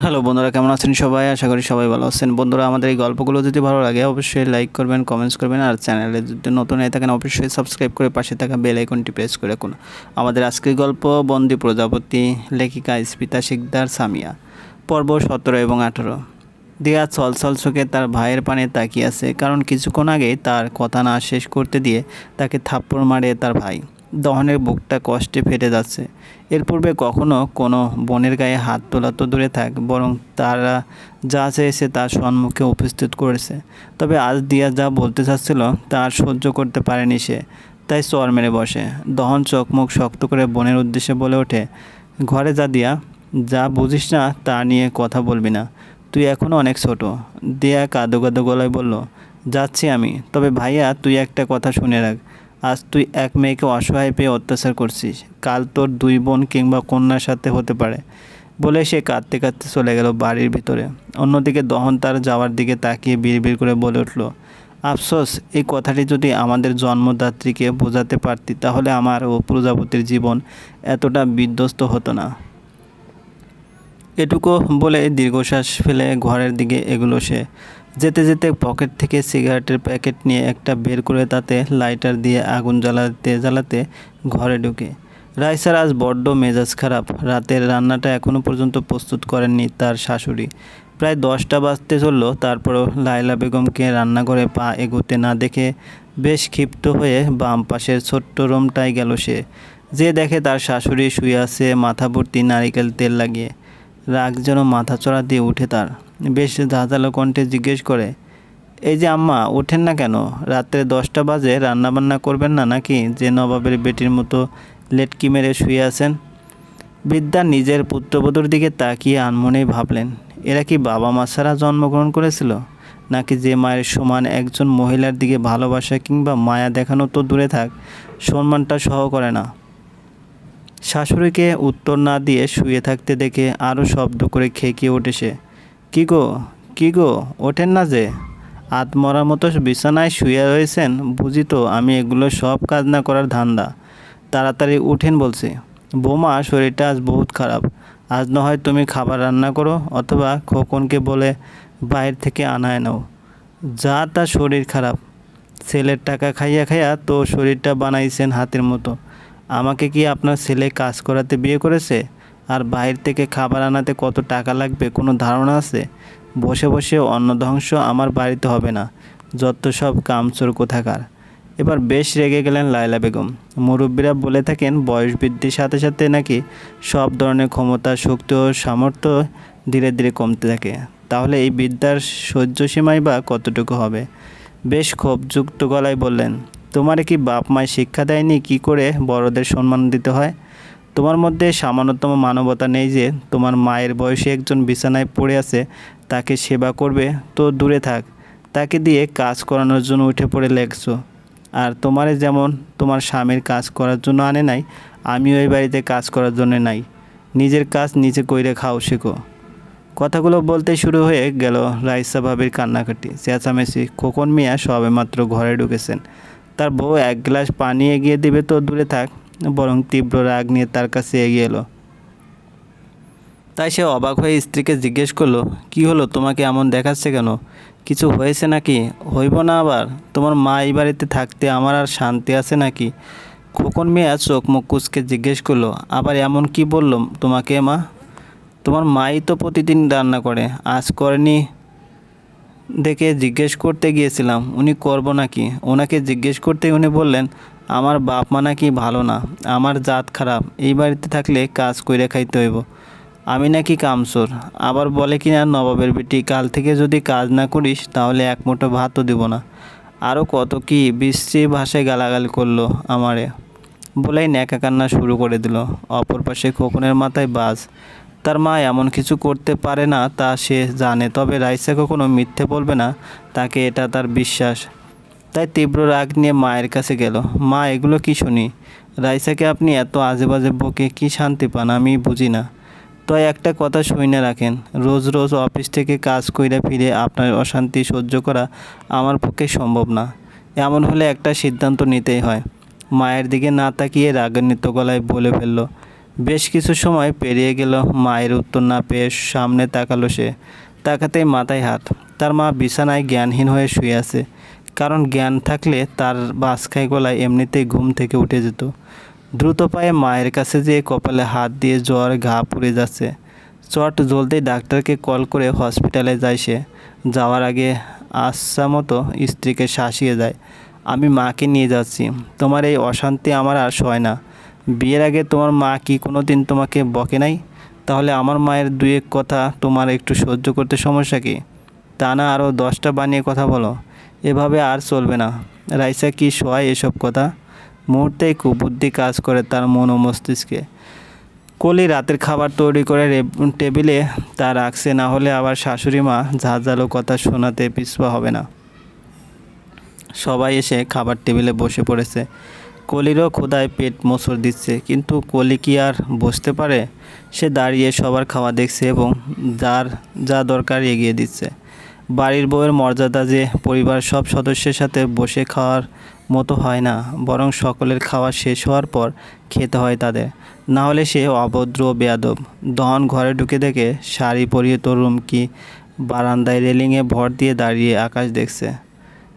Hello বন্ধুরা, কেমন আছেন সবাই? আশা করি সবাই ভালো আছেন। বন্ধুরা, আমাদের এই গল্পগুলো যদি ভালো লাগে, অবশ্যই লাইক করবেন কমেন্টস করবেন, আর চ্যানেলে যদি নতুন হয়ে থাকেন, অবশ্যই সাবস্ক্রাইব করে পাশে থাকা বেল আইকনটি প্রেস করে রাখুন। আমাদের আজকের গল্প, বন্দি প্রজাপতি, লেখিকা স্পিতা শিকদার, সামিয়া। পর্ব সতেরো এবং আঠেরো। দিয়া ছলছল চোখে তার ভাইয়ের পানে তাকিয়ে আছে, কারণ কিছুক্ষণ আগেই তার কথা না শেষ করতে দিয়ে তাকে থাপ্পড় মারে তার ভাই। দহনের বুকটা কষ্টে ফেটে যাচ্ছে। এর পূর্বে কখনো কোনো বোনের গায়ে হাত তোলা তো দূরে থাক, বরং তারা যা চেয়েছে তার সম্মুখে উপস্থিত করেছে। তবে আজ দিয়া যা বলতে চাচ্ছিল তা সহ্য করতে পারেনি সে। তাই চর মেরে বসে। দহন চোখ মুখ শক্ত করে বোনের উদ্দেশ্যে বলে ওঠে, ঘরে যা দিয়া, যা বুঝিস না, তা নিয়ে কথা বলবি না। তুই এখনও অনেক ছোট। দিয়া কাদো কাদো গলায় বলল, যাচ্ছি আমি। তবে ভাইয়া, তুই একটা কথা শুনে রাখ। আজ তুই এক মেয়েকে অসহায় পেয়ে অত্যাচার করছিস। কাল তোর দুই বোন কিংবা কন্যার সাথে হতে পারে। বলে সে কাঁদতে কাঁদতে চলে গেল বাড়ির ভিতরে। অন্যদিকে দহন তার যাওয়ার দিকে তাকিয়ে বিড়বিড় করে বলে উঠল, আফসোস, এই কথাটি যদি আমাদের জন্মদাত্রীকে বোঝাতে পারতি, তাহলে আমার ও প্রজাপতির জীবন এতটা বিধ্বস্ত হতো না। এটুকু বলে দীর্ঘশ্বাস ফেলে ঘরের দিকে এগুলো সে। যেতে যেতে পকেট থেকে সিগারেটের প্যাকেট নিয়ে একটা বের করে তাতে লাইটার দিয়ে আগুন জ্বালাতে জ্বালাতে ঘরে ঢুকে। রাইসার আজ বড্ড মেজাজ খারাপ। রাতের রান্নাটা এখনও পর্যন্ত প্রস্তুত করেননি তার শাশুড়ি। প্রায় দশটা বাজতে চলল, তারপরও লায়লা বেগমকে রান্নাঘরে পা এগোতে না দেখে বেশ ক্ষিপ্ত হয়ে বাম পাশের ছোট্ট রুমটায় গেল সে। যে দেখে তার শাশুড়ি শুয়ে আছে মাথা ভর্তি নারিকেল তেল লাগিয়ে। রাগ যেন মাথা চড়া দিয়ে উঠে তার। বেশ ধাঁধালো কণ্ঠে জিজ্ঞেস করে, এই যে আম্মা, ওঠেন না কেন? রাত্রে দশটা বাজে, রান্নাবান্না করবেন না নাকি? যে নবাবের বেটির মতো লেটকি মেরে শুয়ে আছেন? বিদ্যা নিজের পুত্রবধূর দিকে তাকিয়ে আনমনেই ভাবলেন, এরা কি বাবা মা ছাড়া জন্মগ্রহণ করেছিল? নাকি যে মায়ের সমান একজন মহিলার দিকে ভালোবাসা কিংবা মায়া দেখানো তো দূরে থাক, সম্মানটা সহ করে না? শাশুড়িকে উত্তর না দিয়ে শুয়ে থাকতে দেখে আরও শব্দ করে খেকিয়ে ওঠে সে কী গো কী গো, ওঠেন না যে। আত্মরার মতো বিছানায় শুয়ে রয়েছেন বুঝি তো আমি এগুলো সব কাজ না করার ধান্দা। তাড়াতাড়ি উঠেন বলছি, বোমা, শরীরটা আজ বহুত খারাপ। আজ না হয় তুমি খাবার রান্না করো অথবা খোকনকে বলে বাইরে থেকে আনায় নাও। যা তা শরীর খারাপ। ছেলের টাকা খাইয়া খাইয়া তো শরীরটা বানাইছেন হাতের মতো। আমাকে কি আপনার ছেলে কাজ করাতে বিয়ে করেছে? আর বাইরে থেকে খাবার আনাতে কত টাকা লাগবে কোনো ধারণা আছে? বসে বসে অন্ন ধ্বংস আমার বাড়িতে হবে না, যত সব কামচোর কোথাকার। এবার বেশ রেগে গেলেন লায়লা বেগম। মুরব্বীরা বলে থাকেন, বয়স বৃদ্ধির সাথে সাথে নাকি সব ধরনের ক্ষমতা, শক্তি ও সামর্থ্য ধীরে ধীরে কমতে থাকে। তাহলে এই বিদ্যার সহ্য সীমাই বা কতটুকু হবে? বেশ ক্ষোভযুক্ত গলায় বললেন, তোমারে কি বাপ মায় শিক্ষা দেয়নি? কি করে বড়দের সম্মান দিতে হয়? তোমার মধ্যে সামান্যতম মানবতা নেই যে তোমার মায়ের বয়সে একজন বিছানায় পড়ে আছে, তাকে সেবা করবে, তো দূরে থাক। তাকে দিয়ে কাজ করানোর জন্য উঠে পড়ে লেগছো। আর তোমারে যেমন তোমার স্বামীর কাজ করার জন্য আনে নাই, আমিও এই বাড়িতে কাজ করার জন্য নাই। নিজের কাজ নিজে কইরে খাও, শেখো। কথাগুলো বলতে শুরু হয়ে গেল রাইসা ভাবির কান্নাকাটি। চেঁচামেচি। খোকন মিয়া সবেমাত্র ঘরে ঢুকেছেন। তার বউ এক গ্লাস পানি এগিয়ে দেবে, তো দূরে থাক। বরং তীব্র রাগ নিয়ে তার কাছে এগিয়ে এলো। তাই সে অবাক হয়ে স্ত্রীকে জিজ্ঞেস করল, কি হলো? তোমাকে এমন দেখাচ্ছে কেন? কিছু হয়েছে নাকি? হইব না আবার? তোমার মা এই বাড়িতে থাকতে আমার আর শান্তি আছে নাকি? খোকন মিয়া চোখ মুখ কুচকে জিজ্ঞেস করল, আবার এমন কি বলল তোমাকে মা? তোমার মাই তো প্রতিদিন রান্না করে, আজ করেনি দেখে জিজ্ঞেস করতে গিয়েছিলাম, উনি করব নাকি? ওনাকে জিজ্ঞেস করতে উনি বললেন আমার বাপ মা নাকি ভালো না, আমার জাত খারাপ, এই বাড়িতে থাকলে কাজ কইরে খাইতে হইব। আমি নাকি কামসোর আবার বলে কি না নবাবের বেটি, কাল থেকে যদি কাজ না করিস তাহলে এক মুঠো ভাতও দিব না। আরও কত কি বিশ্রী ভাষায় গালাগালি করল আমারে। বলেই ন্যাকা কান্না শুরু করে দিল। অপর পাশে খোকনের মাথায় বাজ। তার মা এমন কিছু করতে পারে না তা সে জানে, তবে রাইসা কখনো মিথ্যে বলবে না, তাকে এটা তার বিশ্বাস। তাই তীব্র রাগ নিয়ে মায়ের কাছে গেল। মা, এগুলো কি শুনি? রাইসাকে আপনি এত আজে বাজে বকে কি শান্তি পান? আমি বুঝি না। তো একটা কথা শুনে রাখেন। রোজ রোজ অফিস থেকে কাজ কইরা ফিরে আপনার অশান্তি সহ্য করা আমার পক্ষে সম্ভব না। এমন হলে একটা সিদ্ধান্ত নিতেই হয়। মায়ের দিকে না তাকিয়ে রাগান্বিত গলায় বলে ফেলল, বেশ কিছু সময় পেরিয়ে গেল, মায়ের উত্তর না পেয়ে সামনে তাকালো সে। তাকাতেই মাথায় হাত। তার মা বিছানায় জ্ঞানহীন হয়ে শুয়ে আছে। কারণ জ্ঞান থাকলে তার বাসখাই গলায় এমনিতেই ঘুম থেকে উঠে যেত। দ্রুত পায়ে মায়ের কাছে যেয়ে কপালে হাত দিয়ে জ্বর ঘা পুড়ে যাচ্ছে। চট জলদি ডাক্তারকে কল করে হসপিটালে যায় সে। যাওয়ার আগে আশা মতো স্ত্রীকে শাসিয়ে যায় আমি মাকে নিয়ে যাচ্ছি। তোমার এই অশান্তি আমার আর সয় না। বিয়ের আগে তোমার মা কি কোনো দিন তোমাকে বকে নাই? তাহলে আমার মায়ের দুই এক কথা তোমার একটু সহ্য করতে সমস্যা কি? তা না আরও দশটা বানিয়ে কথা বলো। এভাবে আর চলবে না। রাইসা কি সয় এসব কথা? মুহূর্তেই কুবুদ্ধি কাজ করে তার মন ও মস্তিষ্কে। কলি রাতের খাবার তৈরি করে টেবিলে তা রাখছে, না হলে আবার শাশুড়ি মা ঝাঁঝালো কথা শোনাতে পিছপা হবে না। সবাই এসে খাবার টেবিলে বসে পড়েছে। কলিরও ক্ষুধায় পেট মোচড় দিচ্ছে, কিন্তু কলি কি আর বসতে পারে? সে দাঁড়িয়ে সবার খাওয়া দেখছে এবং যার যা দরকার এগিয়ে দিচ্ছে। বাড়ির বউয়ের মর্যাদা যে পরিবার সব সদস্যের সাথে বসে খাওয়ার মতো হয় না, বরং সকলের খাওয়া শেষ হওয়ার পর খেতে হয় তাদের। না হলে সে অভদ্র, বেয়াদব। দহন ঘরে ঢুকে দেখে শাড়ি পরিয়ে তরুণ কি বারান্দায় রেলিংয়ে ভর দিয়ে দাঁড়িয়ে আকাশ দেখছে।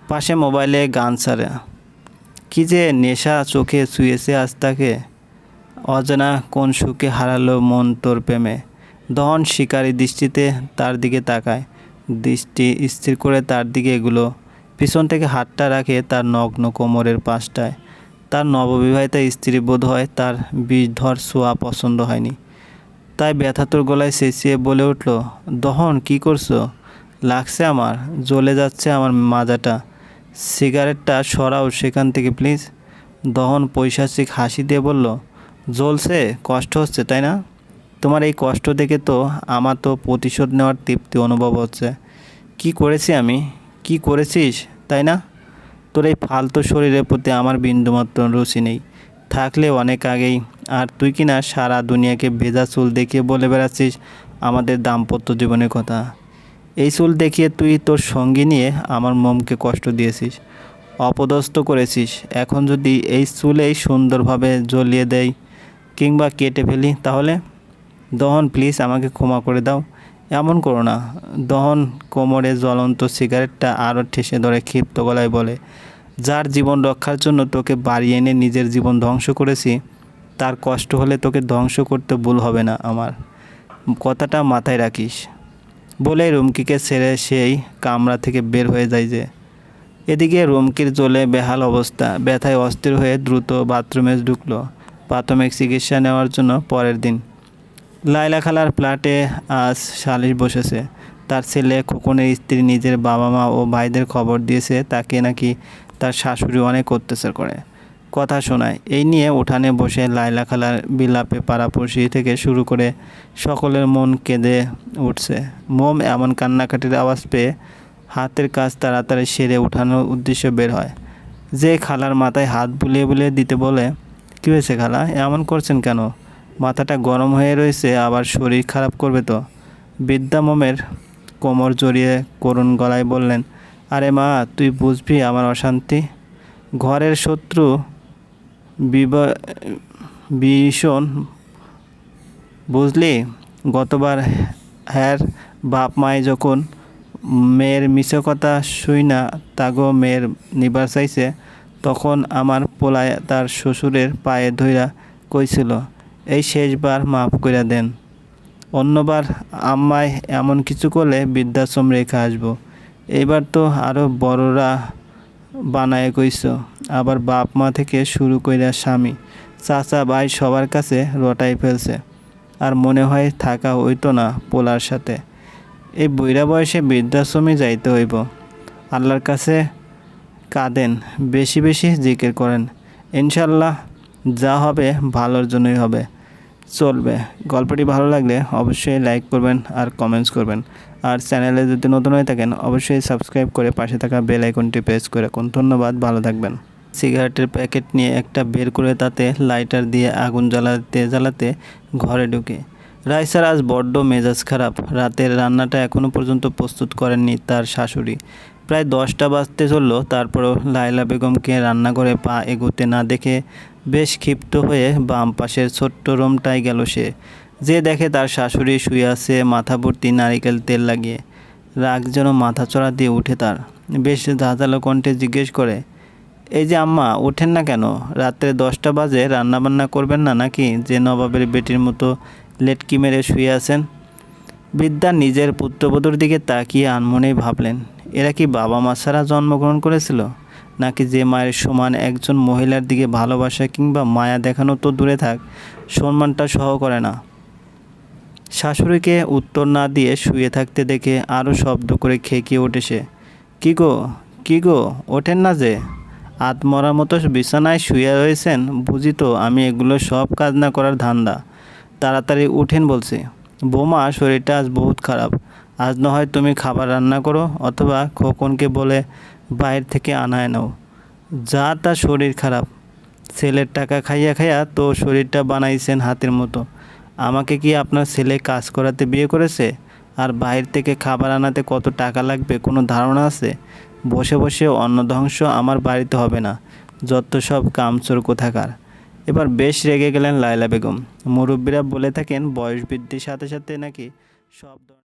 পাশে মোবাইলে গান ছাড়ে কি যে নেশা চোখে শুয়েছে আজ তাকে। অজানা কোন সুখে হারালো মন তোর প্রেমে। দহন শিকারী দৃষ্টিতে তার দিকে তাকায়। দৃষ্টি স্থির করে তার দিকে এগুলো। পিছন থেকে হাতটা রাখে তার নগ্ন কোমরের পাশটায়। তার নববিবাহিতা স্ত্রী বোধ হয় তার বিষধর ছোঁয়া পছন্দ হয়নি। তাই ব্যথাতুর গলায় চেঁচিয়ে বলে উঠল, দহন, কি করছ? লাগছে আমার, জ্বলে যাচ্ছে আমার মাজাটা। সিগারেটটা সরাও সেখান থেকে, প্লিজ। দহন পৈশাচিক হাসি দিয়ে বলল, জ্বলছে, কষ্ট হচ্ছে, তাই না? তোমার এই কষ্ট দেখে তো আমার তো প্রতিশোধ নেওয়ার তৃপ্তি অনুভব হচ্ছে। কি করেছি আমি? কি করেছিস? তাই না? তোর এই ফালতু শরীরের প্রতি আমার বিন্দুমাত্র রুচি নেই। থাকলে অনেক আগেই। আর তুই কি না সারা দুনিয়াকে ভেজা চুল দেখিয়ে বলে বেড়াচ্ছিস আমাদের দাম্পত্য জীবনের কথা? এই চুল দেখিয়ে তুই তোর সঙ্গী নিয়ে আমার মমকে কষ্ট দিয়েছিস, অপদস্থ করেছিস। এখন যদি এই চুলেই সুন্দরভাবে জ্বলিয়ে দেয় কিংবা কেটে ফেলি তাহলে? দহন প্লিজ আমাকে ক্ষমা করে দাও। এমন করো না। দহন, কোমরে জ্বলন্ত সিগারেটটা আরও ঠেসে ধরে ক্ষিপ্ত গলায় বলে, যার জীবন রক্ষার জন্য তোকে বাড়ি এনে নিজের জীবন ধ্বংস করেছি, তার কষ্ট হলে তোকে ধ্বংস করতে ভুল হবে না আমার। কথাটা মাথায় রাখিস। বলে রুমকিকে ছেড়ে সেই কামরা থেকে বের হয়ে যায় যে। এদিকে রুমকির জ্বলে বেহাল অবস্থা। ব্যথায় অস্থির হয়ে দ্রুত বাথরুমে ঢুকলো। প্রাথমিক চিকিৎসা নেওয়ার জন্য পরের দিন। লাইলা খালার ফ্ল্যাটে আজ সালিশ বসেছে। তার ছেলে খোকনের স্ত্রী নিজের বাবা মা ও ভাইদের খবর দিয়েছে, তাকে নাকি তার শাশুড়ি অনেক অত্যাচার করে। কথা শোনায়, এই নিয়ে উঠানে বসে লাইলা খালার বিলাপে পাড়াপড়শি থেকে শুরু করে সকলের মন কেঁদে উঠছে। মোম এমন কান্নাকাটির আওয়াজ পেয়ে হাতের কাজ তাড়াতাড়ি সেরে উঠানোর উদ্দেশ্যে বের হয়। যে খালার মাথায় হাত বুলিয়ে বুলিয়ে দিতে বলে, কী হয়েছে খালা? এমন করছেন কেন? মাথাটা গরম হয়ে রয়েছে, আবার শরীর খারাপ করবে তো? বিদ্যা মোমের কোমর জড়িয়ে করুণ গলায় বললেন, আরে মা, তুই বুঝবি আমার অশান্তি? ঘরের শত্রু ভীষণ, বুঝলি? গতবার হ্যার বাপ মায়ে যখন মেয়ের মিছে কথা শুই না, তাগো মেয়ের নিবার চাইছে, তখন আমার পোলায় তার শ্বশুরের পায়ে ধইরা কইছিল এই শেষবার মাফ কইরা দেন। অন্যবার আম্মায় এমন কিছু করলে বৃদ্ধাশ্রম রেখে আসব। এবার তো আরও বড়রা বানায় কইস আবার বাপ মা থেকে শুরু কইরা স্বামী, চাচা ভাই সবার কাছে রটাই ফেলছে। আর মনে হয় থাকা হইতো না পোলার সাথে। এই বইরা বয়সে বৃদ্ধাশ্রমে যাইতে হইব। আল্লাহর কাছে কাঁদেন, বেশি বেশি জিকির করেন। ইনশাল্লাহ যা হবে ভালোর জন্যই হবে। চলবে। গল্পটি ভালো লাগলে অবশ্যই লাইক করবেন আর কমেন্টস করবেন। আর চ্যানেলে যদি নতুন হয়ে থাকেন, অবশ্যই সাবস্ক্রাইব করে পাশে থাকা বেল আইকনটি প্রেস করে রাখুন। ধন্যবাদ, ভালো থাকবেন। সিগারেটের প্যাকেট নিয়ে একটা বের করে তাতে লাইটার দিয়ে আগুন জ্বালাতে জ্বালাতে ঘরে ঢুকে। রাইসার আজ বড্ড মেজাজ খারাপ। রাতের রান্নাটা এখনও পর্যন্ত প্রস্তুত করেননি তার শাশুড়ি। প্রায় দশটা বাজতে চলল। তারপরও লাইলা বেগমকে রান্নাঘরে পা এগোতে না দেখে বেশ ক্ষিপ্ত হয়ে বাম পাশের ছোট্ট রুমটায় গেল সে। যে দেখে তার শাশুড়ি শুয়ে আছে, মাথা ভর্তি, নারিকেল তেল লাগিয়ে। রাগ যেন মাথা চড়া দিয়ে উঠে তার। বেশ ধাঁধালো কণ্ঠে জিজ্ঞেস করে, এই যে আম্মা, ওঠেন না কেন? রাত্রে দশটা বাজে, রান্নাবান্না করবেন না নাকি? যে নবাবের বেটির মতো লেটকি মেরে শুয়ে আছেন? বৃদ্ধা নিজের পুত্রবধূর দিকে তাকিয়ে আনমনেই ভাবলেন এরা কি বাবা মা ছাড়া জন্মগ্রহণ করেছিল? নাকি যে মায়ের সমান একজন মহিলার দিকে ভালোবাসা কিংবা মায়া দেখানো তো দূরে থাক, সম্মানটা সহ করে না। শাশুড়িকে উত্তর না দিয়ে শুয়ে থাকতে দেখে আরও শব্দ করে খেকিয়ে ওঠে সে। কী গো? কী গো? ওঠেন না যে। আত্মরার মতো বিছানায় শুয়ে রয়েছেন, বুঝি তো আমি এগুলো সব কাজ না করার ধান্দা। তাড়াতাড়ি উঠেন বলছি। বৌমা, শরীরটা আজ বহুত খারাপ। আজ না হয় তুমি খাবার রান্না করো অথবা খোকনকে বলে বাইরে থেকে আনায় নাও। যা তা শরীর খারাপ। ছেলের টাকা খাইয়া খাইয়া তো শরীরটা বানাইছেন হাতের মতো। আমাকে কি আপনার ছেলে কাজ করাতে বিয়ে করেছে? আর বাইরে থেকে খাবার আনাতে কত টাকা লাগবে কোনো ধারণা আছে? বসে বসে অন্ন ধ্বংস আমার বাড়িতে হবে না। যত সব কামচোর কোথাকার। এবার বেশ রেগে গেলেন লায়লা বেগম। মুরব্বীরা বলে থাকেন, বয়স বৃদ্ধির সাথে সাথে নাকি সব